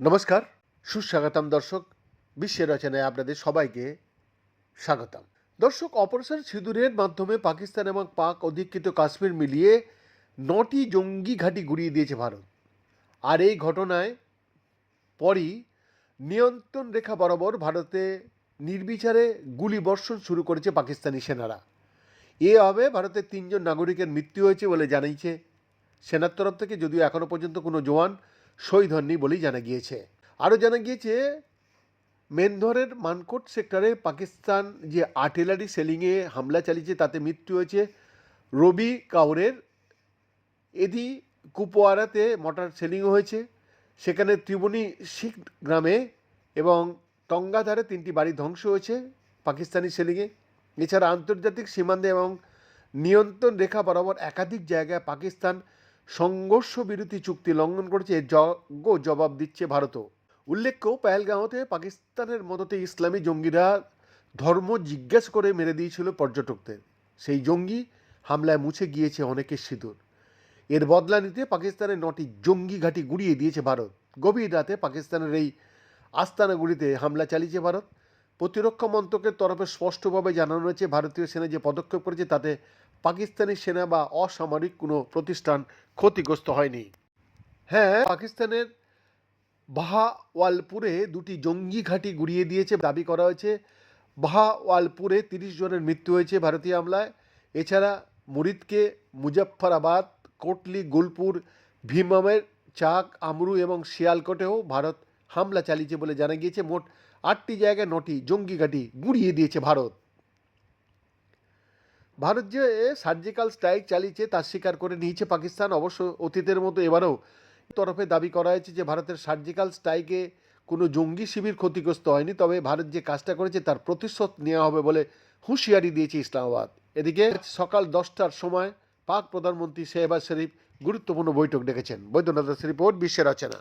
নমস্কার, সুস্বাগতম দর্শক, বিশ্বের রচনায় আপনাদের সবাইকে স্বাগতম। দর্শক, অপারেশন সিঁদুরের মাধ্যমে পাকিস্তান এবং পাক অধিকৃত কাশ্মীর মিলিয়ে নটি জঙ্গি ঘাঁটি গুড়িয়ে দিয়েছে ভারত। আর এই ঘটনায় পরই নিয়ন্ত্রণ রেখা বরাবর ভারতে নির্বিচারে গুলি বর্ষণ শুরু করেছে পাকিস্তানি সেনারা। এভাবে ভারতের তিনজন নাগরিকের মৃত্যু হয়েছে বলে জানিয়েছে। সেনার তরফ থেকে যদিও এখনও পর্যন্ত কোনো জওয়ান শহীদ হননি বলেই জানা গিয়েছে। আরও জানা গিয়েছে, মেনধরের মানকোট সেক্টরে পাকিস্তান যে আর্টিলারি সেলিংয়ে হামলা চালিয়েছে তাতে মৃত্যু হয়েছে রবি কাউরের। এদি কুপওয়ারাতে মোটর সেলিং হয়েছে। সেখানে ত্রিবণী শিখ গ্রামে এবং টঙ্গাধারে তিনটি বাড়ি ধ্বংস হয়েছে পাকিস্তানি সেলিংয়ে। এছাড়া আন্তর্জাতিক সীমান্তে এবং নিয়ন্ত্রণ রেখা বরাবর একাধিক জায়গায় পাকিস্তান সংঘর্ষ বিরতি চুক্তি লঙ্ঘন করেছে যোগ্য জবাব দিচ্ছে ভারতও। উল্লেখ্য, পেহেলগাঁওতে পাকিস্তানের মদতে ইসলামী জঙ্গিরা ধর্ম জিজ্ঞেস করে মেরে দিয়েছিল পর্যটকদের। সেই জঙ্গি হামলায় মুছে গিয়েছে অনেকের সিঁদুর। এর বদলা নিতে পাকিস্তানের নটি জঙ্গি ঘাঁটি গুড়িয়ে দিয়েছে ভারত। গভীর রাতে পাকিস্তানের এই আস্তানাগুলিতে হামলা চালিয়েছে ভারত। প্রতিরক্ষা মন্ত্রকের তরফে স্পষ্টভাবে জানানো হয়েছে, ভারতীয় সেনা যে পদক্ষেপ করেছে তাতে পাকিস্তানি সেনা বা অসামরিক কোনো প্রতিষ্ঠান ক্ষতিগ্রস্ত হয়নি। হ্যাঁ পাকিস্তানের বাহাওয়ালপুরে দুটি জঙ্গি ঘাঁটি গুড়িয়ে দিয়েছে দাবি করা হয়েছে। বাহাওয়ালপুরে তিরিশ জনের মৃত্যু হয়েছে ভারতীয় হামলায়। এছাড়া মুরিদকে মুজফ্ফরাবাদ, কোটলি, গুলপুর, ভীমামের, চাক, আমরু এবং শিয়ালকোটেও ভারত হামলা চালিয়েছে বলে জানা গিয়েছে, মোট আটটি জায়গায় নটি জঙ্গি ঘাঁটি গুড়িয়ে দিয়েছে ভারত। ভারত যে সার্জিক্যাল স্ট্রাইক চালিয়েছে তার স্বীকার করে নিয়েছে পাকিস্তান। অবশ্য অতীতের মতো এবারও তরফে দাবি করা হয়েছে যে ভারতের সার্জিক্যাল স্ট্রাইকে কোনো জঙ্গি শিবির ক্ষতিগ্রস্ত হয়নি। তবে ভারত যে কাজটা করেছে তার প্রতিশোধ নেওয়া হবে বলে হুঁশিয়ারি দিয়েছে ইসলামাবাদ। এদিকে সকাল দশটার সময় পাক প্রধানমন্ত্রী শেহবাজ শরীফ গুরুত্বপূর্ণ বৈঠক ডেকেছেন। বৈদ্যনাথ রিপোর্ট, বিশ্বের রচনা